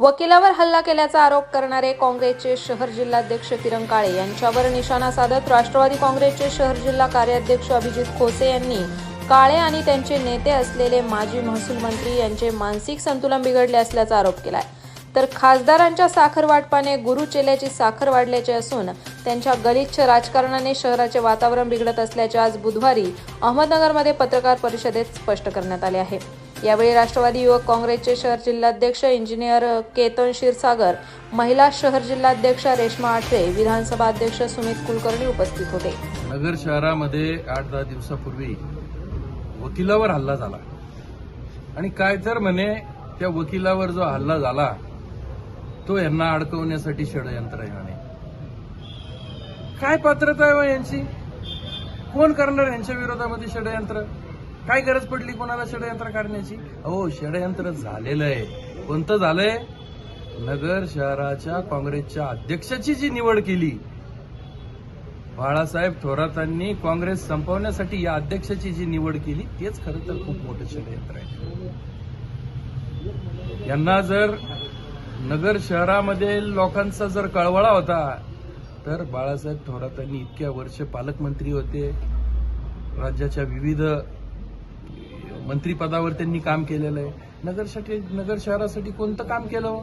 वकिलावर हल्ला केल्याचा आरोप करणारे काँग्रेसचे शहर जिल्हाध्यक्ष किरण काळे यांच्यावर निशाणा साधत राष्ट्रवादी काँग्रेसचे शहर जिल्हा कार्याध्यक्ष अभिजित खोसे यांनी काळे आणि त्यांचे नेते असलेले माजी महसूल मंत्री यांचे मानसिक संतुलन बिघडले असल्याचा आरोप केलाय. तर खासदारांच्या साखर वाटपाने गुरु चेल्याची साखर वाढल्याचे असून त्यांच्या गलिच्छ राजकारणाने शहराचे वातावरण बिघडत असल्याचे आज बुधवारी अहमदनगरमध्ये पत्रकार परिषदेत स्पष्ट करण्यात आले आहे. यावेळी राष्ट्रवादी युवक काँग्रेसचे शहर जिल्हाध्यक्ष इंजिनियर केतन क्षीरसागर महिला शहर जिल्हाध्यक्ष रेश्मा आठरे विधानसभा अध्यक्ष सुमित कुलकर्णी उपस्थित होते. नगर शहरामध्ये आठ दहा दिवसापूर्वी वकिलावर हल्ला झाला. आणि काय तर म्हणे त्या वकिलावर जो हल्ला झाला तो यांना अडकवण्यासाठी षडयंत्र आहे म्हणे. काय पात्रता आहे हो यांची? कोण करणार यांच्या विरोधामध्ये षडयंत्र? काय गरज पडली कोणाला षडयंत्र काढण्याची? अहो षडयंत्र झालेलं आहे. कोणतं झालंय? नगर शहराच्या काँग्रेसच्या अध्यक्षाची जी निवड केली. बाळासाहेब थोरातांनी काँग्रेस संपवण्यासाठी या अध्यक्षाची जी निवड केली तेच खरं तर खूप मोठं षडयंत्र आहे. यांना जर नगर शहरामध्ये लोकांचा जर कळवळा होता तर बाळासाहेब थोरातांनी इतक्या वर्ष पालकमंत्री होते. राज्याच्या विविध मंत्रीपदावर त्यांनी काम केलेलं आहे. नगरसाठी नगर शहरासाठी कोणतं काम केलं हो?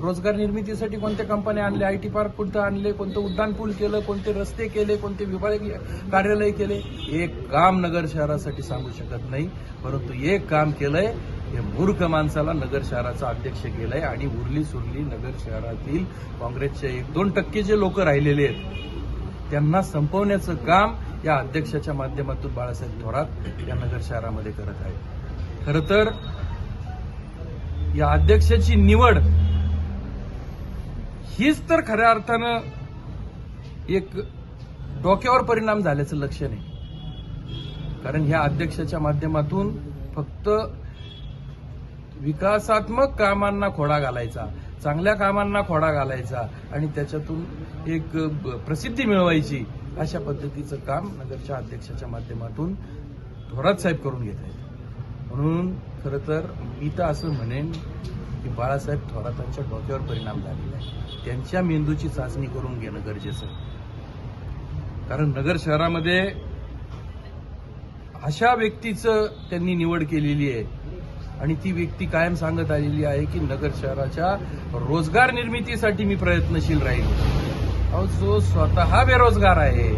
रोजगार निर्मितीसाठी कोणत्या कंपन्या आणल्या? आय टी पार्क कोणतं आणले? कोणतं उड्डाण पूल केलं? कोणते रस्ते केले? कोणते विभागीय कार्यालय केले? एक काम नगर शहरासाठी सांगू शकत नाही परंतु एक काम केलंय हे मूर्ख माणसाला नगर शहराचा अध्यक्ष केलाय आणि उरली सुरली नगर शहरातील काँग्रेसचे एक दोन टक्के जे लोक राहिलेले आहेत त्यांना संपवण्याचं काम या अध्यक्षाच्या माध्यमातून बाळासाहेब थोरात या नगर शहरामध्ये करत आहेत. खर तर या अध्यक्षाची निवड हीच तर खऱ्या अर्थानं एक डोक्यावर परिणाम झाल्याचं लक्षण आहे. कारण ह्या अध्यक्षाच्या माध्यमातून फक्त विकासात्मक कामांना खोडा घालायचा चांगल्या कामांना खोडा घालायचा आणि त्याच्यातून एक ब- प्रसिद्धी मिळवायची अशा पद्धतीचं काम नगरच्या अध्यक्षाच्या माध्यमातून थोरात साहेब करून घेत आहेत. म्हणून खरं तर मी तर असं म्हणेन की बाळासाहेब थोरातांच्या डोक्यावर परिणाम झालेला आहे. त्यांच्या मेंदूची चाचणी करून घेणं गरजेचं आहे. कारण नगर शहरामध्ये अशा व्यक्तीचं त्यांनी निवड केलेली आहे. आणि ती व्यक्ती कायम सांगत आलेली आहे की नगर शहराच्या रोजगार निर्मितीसाठी मी प्रयत्नशील राहील अहो जो स्वतः बेरोजगार आहे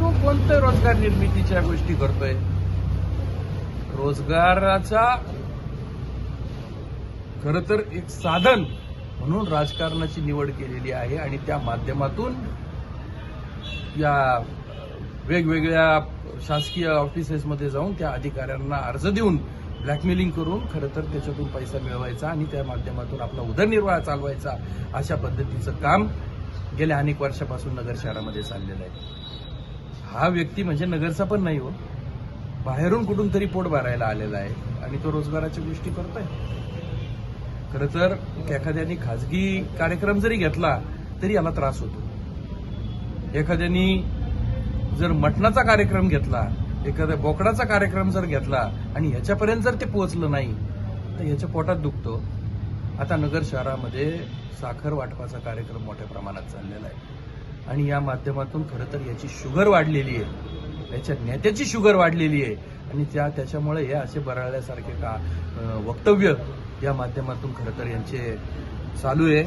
तो कोणत्या रोजगार निर्मितीच्या गोष्टी करतोय? रोजगाराचा खर तर एक साधन म्हणून राजकारणाची निवड केलेली आहे आणि त्या माध्यमातून या वेगवेगळ्या शासकीय ऑफिसेसमध्ये जाऊन त्या अधिकाऱ्यांना अर्ज देऊन ब्लॅकमेलिंग करून खरं तर त्याच्यातून पैसा मिळवायचा आणि त्या माध्यमातून आपला उदरनिर्वाह चालवायचा अशा पद्धतीचं काम गेल्या अनेक वर्षापासून नगर शहरामध्ये चाललेलं आहे. हा व्यक्ती म्हणजे नगरचा पण नाही हो. बाहेरून कुठून तरी पोट भरायला आलेला आहे आणि तो रोजगाराच्या गोष्टी करतोय. खरं तर एखाद्याने खाजगी कार्यक्रम जरी घेतला तरी याला त्रास होतो. एखाद्यानी जर मटणाचा कार्यक्रम घेतला एखाद्या बोकडाचा कार्यक्रम जर घेतला आणि ह्याच्यापर्यंत जर ते पोहोचलं नाही तर ह्याच्या पोटात दुखतो. आता नगर शहरामध्ये साखर वाटपाचा कार्यक्रम मोठ्या प्रमाणात चाललेला आहे. आणि या माध्यमातून खरं तर याची शुगर वाढलेली आहे. याच्या नेत्याची शुगर वाढलेली आहे. आणि त्या त्याच्यामुळे हे असे बराळल्यासारखे का वक्तव्य या माध्यमातून खरं तर यांचे चालू आहे.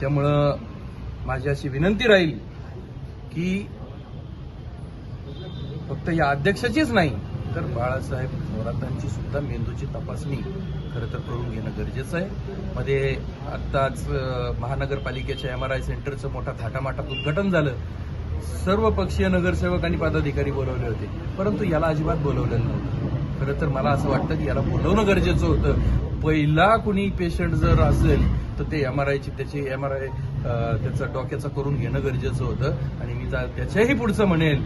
त्यामुळं माझी अशी विनंती राहील की फक्त या अध्यक्षाचीच नाही तर बाळासाहेब थोरातांची सुद्धा मेंदूची तपासणी खरं तर करून घेणं गरजेचं आहे. मध्ये आत्ताच महानगरपालिकेच्या एम आर आय सेंटरचं मोठा थाटामाटात उद्घाटन झालं. सर्व पक्षीय नगरसेवक आणि पदाधिकारी बोलवले होते परंतु याला अजिबात बोलवलेलं नव्हतं. खरं तर मला असं वाटतं की याला बोलवणं गरजेचं होतं. पहिला कुणी पेशंट जर असेल तर ते एम आर आयची त्याची एम आर आय त्याचा डोक्याचा करून घेणं गरजेचं होतं. आणि मी जा- त्याच्याही पुढचं म्हणेन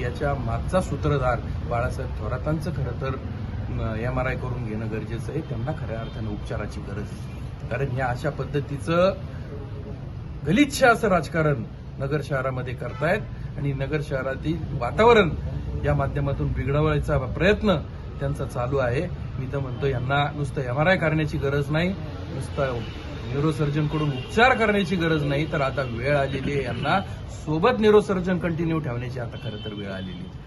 याच्या मागचा सूत्रधार बाळासाहेब थोरातांचं खरं तर एम आर आय करून घेणं गरजेचं आहे. त्यांना खऱ्या अर्थानं उपचाराची गरज कारण या अशा पद्धतीचं गलिच्छ असं राजकारण नगर शहरामध्ये करतायत आणि नगर शहरातील वातावरण या माध्यमातून बिघडवायचा प्रयत्न त्यांचा चालू आहे. मी तर म्हणतो यांना नुसतं एम आर आय करण्याची गरज नाही. नुसतं न्यूरोसर्जनकडून उपचार करण्याची गरज नाही तर आता वेळ आलेली आहे यांना. सोबत न्यूरोसर्जन कंटिन्यू ठेवण्याची आता खरं तर वेळ आलेली आहे.